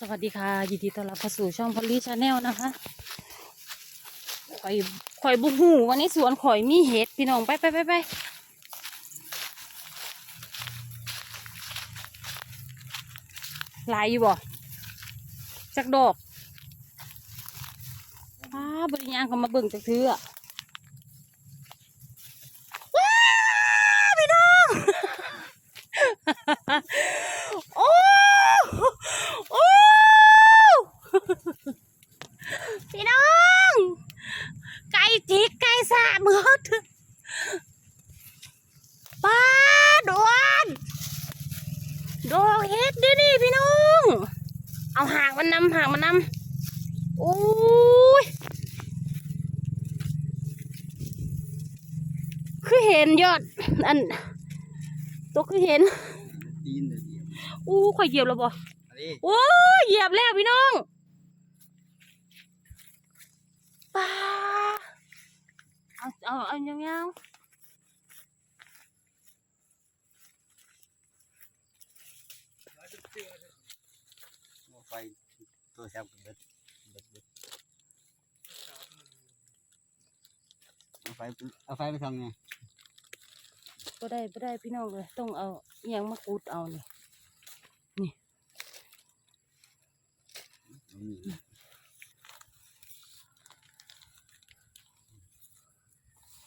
สวัสดีค่ะ ยินดีต้อนรับเข้าสู่ช่องพอลลี่ชาแนลนะคะข่อยข่อยบุหูวันนี้สวนข่อยมีเห็ดพี่น้องไปไปไปไปลายอยู่บ่จักดอกอ้าบริญางเขามาเบิ่งจักเทือาวพี่น้อง โอ้ โอ้ พี่น้อง ไก่จิกไก่สามหมดป้าดวน ดอกเฮ็ดดินี่พี่น้อง เอาหางมันนำหางมันนำโอ้ย คือเห็นยอด อัน ตัวคือเห็นตีนเดียวเดียวอู้ข่อยเหยียบแล้วบ่อันนี้โอ้ยเหยียบแล้วพี่น้องป้าเอาเอาเอายาวเอาไฟ ตัวแซวกับเบ็ดเบ็ดเบ็ดเอาไฟเอาไฟไปทำไงๆก็ได้ก็ได้พี่น้องเลยต้องเอาอหยังมากูดเอานี่เอานี่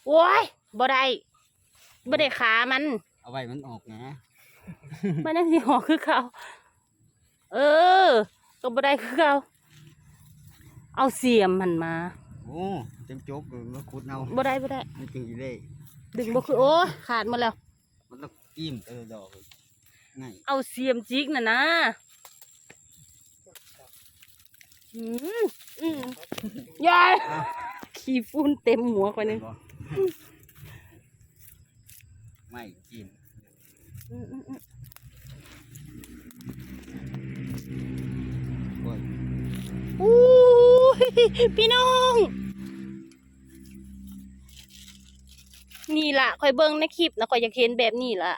โอ้ยบ่ได้บ่ได้ขามัน เอาไว้มันออกนะ มันนั่นสิหอกคือเขา เออ ก็บ่ได้คือเขาเอาเสียมมันมาโอ้เต็มโจ๊กเลยมาขุดเอาบ่ได้บ่ได้มันจืดเลยดึงบ่คือโอ้ยขาดหมดแล้ว มันต้องกิ้มเออดอกง่ายเอาเสียมจิกน่ะนะอืมอืมยายขี้ฝุ่นเต็มหัวไปนึงบ่ไม่กิ้มอืมอืมอืม โอ้ย อู้ยพี่น้อง นี่ล่ะคอยเบิ่งในคลิปนะคอยอยากเห็นแบบนี้ล่ะ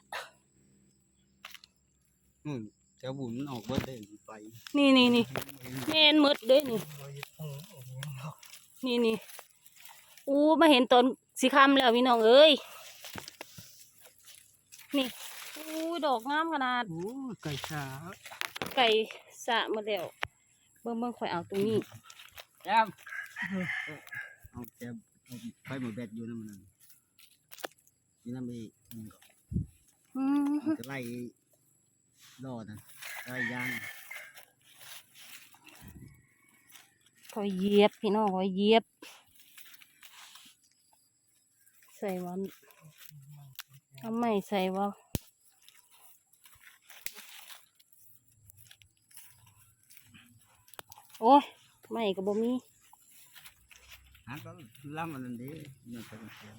นู่นแถวบุญมันออกเบิดได้ไฟนี่นี่นี่แม่นหมดเด้นี่นี่นี่อู้มาเห็นตอนสีคำแล้วพี่น้องเอ้ยนี่อู้ดอกงามขนาดโอ้ไก่ขาไก่สะหมาแล้ว เบิ่งเบิ่งข่อยเอาตรงนี้แก้มเอาแก้มเอาไฟหมดแบตอยู่นั่นมันนั่นนี่นั่นไปอืมอืมมันจะไล่รอดนะไล่ยางข่อยเหยียบพี่น้องข่อยเหยียบใส่วันทำไมใส่ว่า โอ้ยไม่ก็บ่มีฮะก็ล่ำอันนั้นเดีมันเป็นเสียง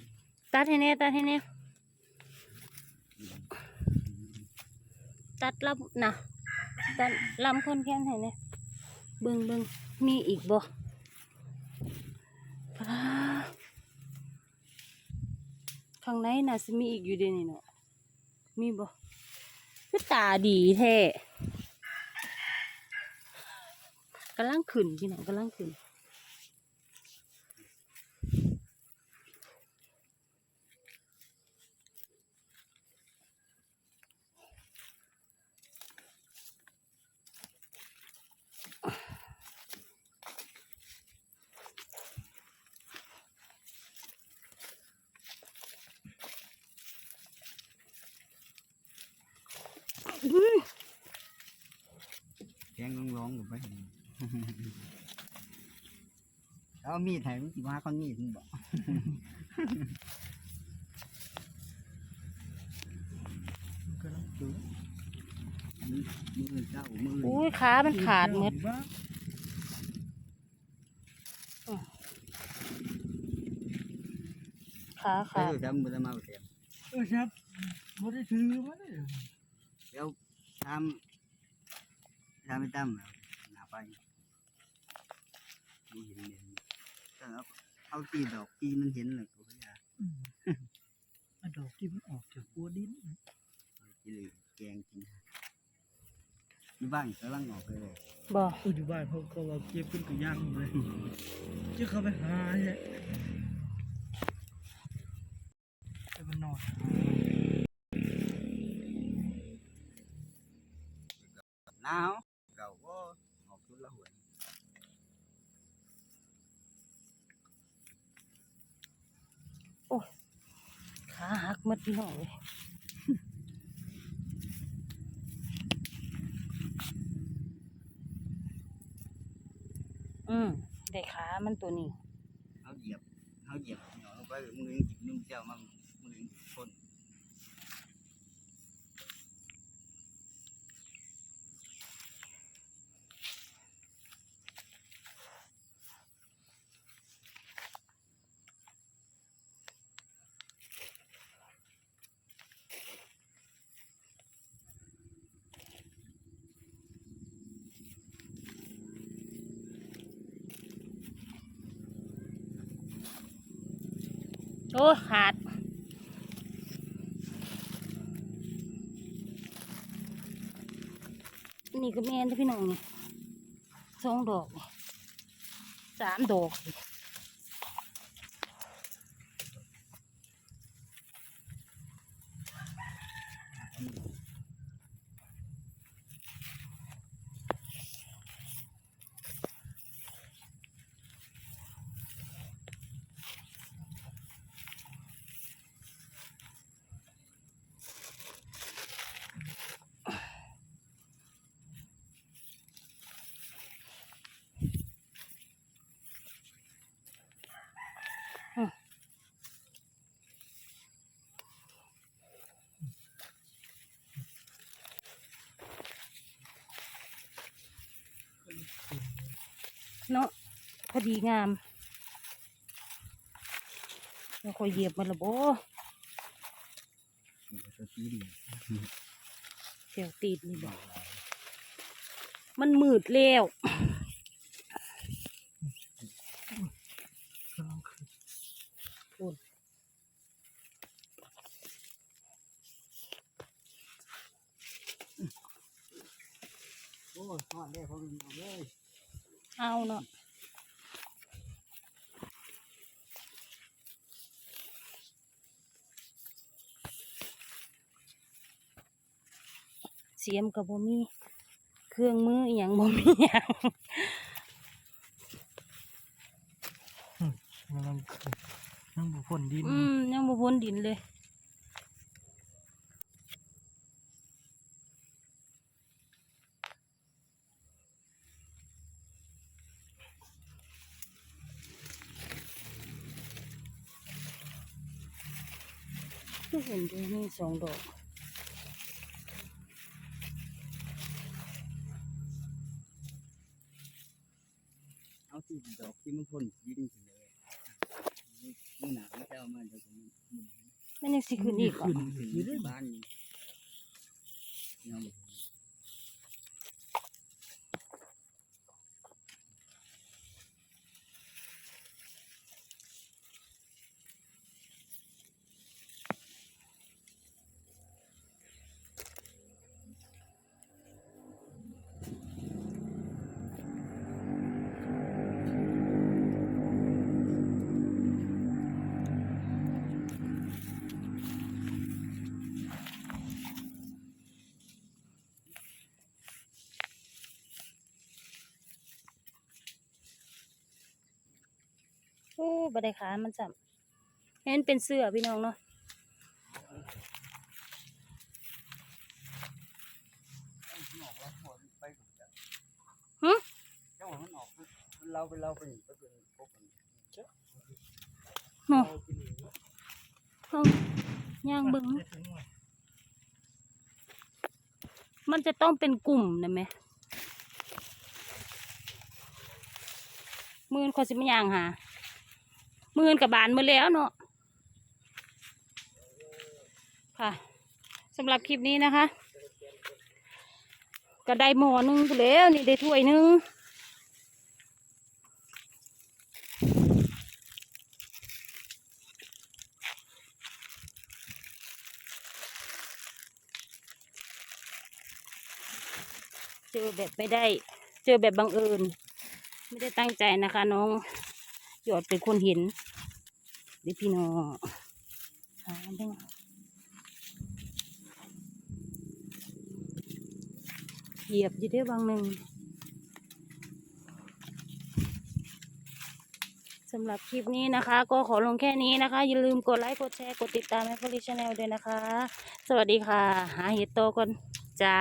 ตัดให้แน่ตัดให้แน่ตัดลำนะตัดลำคนแค้นให้แน่เบิ่งเบิ่งมีอีกบ่ปลาข้างในน่ะสิมีอีกอยู่เดะนี่เนาะมีบ่คือตาดีแท้กำลังขึ้นพี่น้องกำลังขึ้นแกงร้องๆกับไป แล้วมีดไทยมันสิว่าคนมีดมันบอกก็ต้องจูมือมือเจ้ามืออุ้ยขามันขาดหมดขาใครขาดรู้จำมือละมาเสียงเออครับบ่ได้ถือมาเลยแล้วทำทำไม่ตั้มหนา ไปดูเห็นเห็นแต่เอาเอาตีดอกตีมันเห็นเลยกูอยาอดอกที่มันออกจากหัวดินกินเลยแกงกินอยู่บ้านกำลังออกเลยบ่อุจุบ้านเขาเขาว่าเก็บขึ้นกับย่างเลยจะเข้าไปหาเนี่ย ออกชุดละหวยขาหักหมดพี่น้องเลยอืมได้ขามันตัวนี้เขาเหยียบเขาเหยียบหนอนลงไปมือยังจิบนุ่มเจ้ามามือยังจิบคน โอ้ขาดนี่ก็แม่นที่พี่น้องนี่สองดอกสามดอก เนาะพอดีงามแล้วคอยเหยียบมันละโบตัวตีนเสียวตีดนี่บอกมันมืดแล้ว กำลังขึ้น โอ้ยนอนได้พอลุงเอาเลย เอาเนาะ เสียมกับบ่มีเครื่องมืออหย่างบ่มีหยังกำลังขึ้นนั่งบุพ่นดิน อืมยังบ่พ้นดินเลยก็เห็นด้วยนี่สองดอก เอาที่ดอกที่มันพ่นดินขึ้นเลยนี่หนาไม่ใช่เอามาเดี๋ยวผมมันมันยังสิขึ้นอีกอะขึ้นถึงอยู่ในบ้านนี่ ยังโอ้บไดขามันจับเห็นเป็นเสื้อพี่น้องเนาะออกแล้วหมดไปกับเจ้าหึเจ้ามันออกเราไปเราไปไปเป็นพวกกันเนาะเอาย่างเบิ้งได้ถึงหน่อยมันจะต้องเป็นกลุ่มนะไหมมือนคนสิมาย่างหา มือนกับบานมาแล้วเนาะค่ะสำหรับคลิปนี้นะคะ ก็ได้หมอนึงแล้วนี่ได้ถ้วยนึงเจอแบบไม่ได้เจอแบบบังเอิญไม่ได้ตั้งใจนะคะ น้องหยอดเป็นคนเห็น เดี๋ยวพี่น้องหาเบ้างเหยียบอยู่ได้บางหนึ่งสำหรับคลิปนี้นะคะ ก็ขอลงแค่นี้นะคะ อย่าลืมกดไลค์กดแชร์กดติดตามให้พลิชแนลด้วยนะคะ สวัสดีค่ะ หาเห็ดโตก่อนจ้า